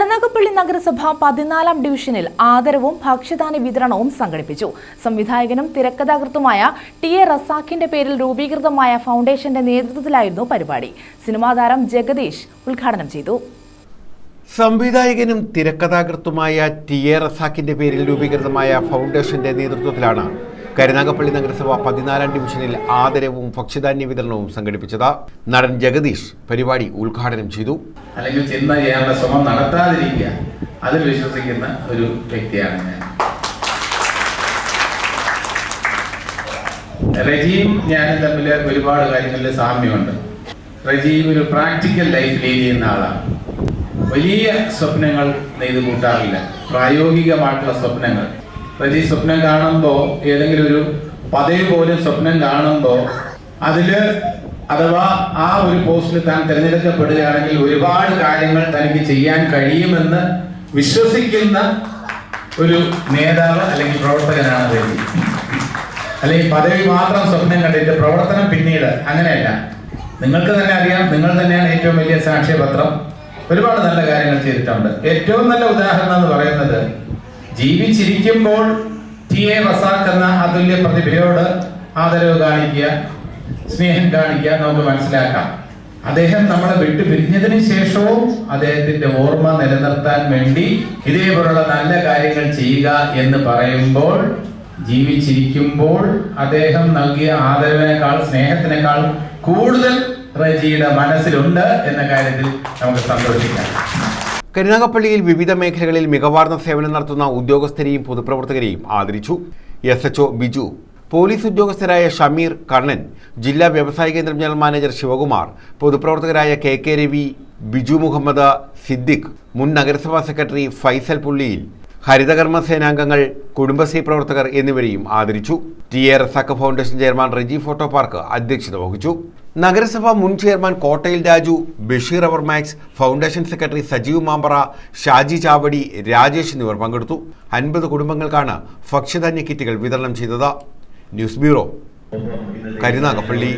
കരുനാഗപ്പള്ളി നഗരസഭ പതിനാലാം ഡിവിഷനിൽ ആദരവും ഭക്ഷ്യധാന്യ വിതരണവും സംഘടിപ്പിച്ചു. സംവിധായകനും തിരക്കഥാകൃത്തുമായ ടി എ റസാഖിന്റെ പേരിൽ രൂപീകൃതമായ ഫൗണ്ടേഷന്റെ നേതൃത്വത്തിലായിരുന്നു പരിപാടി. സിനിമാ താരം ജഗദീഷ് ഉദ്ഘാടനം ചെയ്തു. സംവിധായകനും തിരക്കഥാകൃത്തുമായ ടി എ റസാഖിന്റെ പേരിൽ രൂപീകൃതമായ ഫൗണ്ടേഷന്റെ നേതൃത്വത്തിലാണ് കരുനാഗപ്പള്ളി നഗരസഭ പതിനാലാം ഡിവിഷനിൽ ആദരവും ഭക്ഷ്യധാന്യ വിതരണവും സംഘടിപ്പിച്ചത് നടൻ ജഗദീഷ് പരിപാടി ഉദ്ഘാടനം ചെയ്തു. അല്ലെങ്കിൽ ചിന്ത ചെയ്യാനുള്ള ശ്രമം നടത്താതിരിക്കുക. അതിൽ വിശ്വസിക്കുന്ന ഒരു വ്യക്തിയാണ് ഞാൻ. റജീം ഞാനും തമ്മിൽ ഒരുപാട് കാര്യങ്ങളിൽ സാമ്യമുണ്ട്. റജീം ഒരു പ്രാക്ടിക്കൽ ലൈഫ് ലീഡ് ചെയ്യുന്ന ആളാണ്. വലിയ സ്വപ്നങ്ങൾ നെയ്ത് കൂട്ടാറില്ല പ്രായോഗികമായിട്ടുള്ള സ്വപ്നങ്ങൾ. റജി സ്വപ്നം കാണുമ്പോൾ ഏതെങ്കിലും ഒരു പദവി പോലും സ്വപ്നം കാണുമ്പോൾ അതിൽ അഥവാ ആ ഒരു പോസ്റ്റിൽ താൻ തിരഞ്ഞെടുക്കപ്പെടുകയാണെങ്കിൽ ഒരുപാട് കാര്യങ്ങൾ തനിക്ക് ചെയ്യാൻ കഴിയുമെന്ന് വിശ്വസിക്കുന്ന ഒരു നേതാവ് അല്ലെങ്കിൽ പ്രവർത്തകനാണ് റജി അല്ലെങ്കിൽ പദവി മാത്രം സ്വപ്നം കണ്ടിട്ട് പ്രവർത്തനം പിന്നീട് അങ്ങനെയല്ല. നിങ്ങൾക്ക് തന്നെ അറിയാം നിങ്ങൾ തന്നെയാണ് ഏറ്റവും വലിയ സാക്ഷ്യപത്രം. ഒരുപാട് നല്ല കാര്യങ്ങൾ ചെയ്തിട്ടുണ്ട്. ഏറ്റവും നല്ല ഉദാഹരണം എന്ന് പറയുന്നത് ജീവിച്ചിരിക്കുമ്പോൾ ടി എ റസാഖ് എന്ന അതുല്യ പ്രതിഭയോട് ആദരവ് കാണിക്കുക സ്നേഹം കാണിക്കുക നമുക്ക് മനസ്സിലാക്കാം. അദ്ദേഹം നമ്മളെ വിട്ടു പിരിഞ്ഞതിന് ശേഷവും അദ്ദേഹത്തിന്റെ ഓർമ്മ നിലനിർത്താൻ വേണ്ടി ഇതേപോലുള്ള നല്ല കാര്യങ്ങൾ ചെയ്യുക എന്ന് പറയുമ്പോൾ ജീവിച്ചിരിക്കുമ്പോൾ അദ്ദേഹം നൽകിയ ആദരവിനേക്കാൾ സ്നേഹത്തിനേക്കാൾ കൂടുതൽ റജിയുടെ മനസ്സിലുണ്ട് എന്ന കാര്യത്തിൽ നമുക്ക് സന്തോഷിക്കാം. കരുനാഗപ്പള്ളിയിൽ വിവിധ മേഖലകളിൽ മികവാർന്ന സേവനം നടത്തുന്ന ഉദ്യോഗസ്ഥരെയും പൊതുപ്രവർത്തകരെയും ആദരിച്ചു. S H O Biju police ഉദ്യോഗസ്ഥരായ Shameer Kannan ജില്ലാ വ്യവസായ കേന്ദ്രം ജനറൽ മാനേജർ ശിവകുമാർ പൊതുപ്രവർത്തകരായ കെ കെ രവി ബിജു മുഹമ്മദ് സിദ്ദിഖ് മുൻ നഗരസഭാ സെക്രട്ടറി ഫൈസൽ പുള്ളിയിൽ ഹരിതകർമ്മ സേനാംഗങ്ങൾ കുടുംബശ്രീ പ്രവർത്തകർ എന്നിവരെയും ആദരിച്ചു. T A Razakka foundation chairman Reji photo park അധ്യക്ഷത വഹിച്ചു. നഗരസഭ മുൻ ചെയർമാൻ കോട്ടയിൽ രാജു ബഷീർ അവർ max foundation secretary Sajeev Mampara Shaji Chavadi Rajesh എന്നിവർ പങ്കെടുത്തു. അൻപത് കുടുംബങ്ങൾക്കാണ് ഭക്ഷ്യധാന്യ കിറ്റുകൾ വിതരണം ചെയ്തത്. News bureau Karunagappally.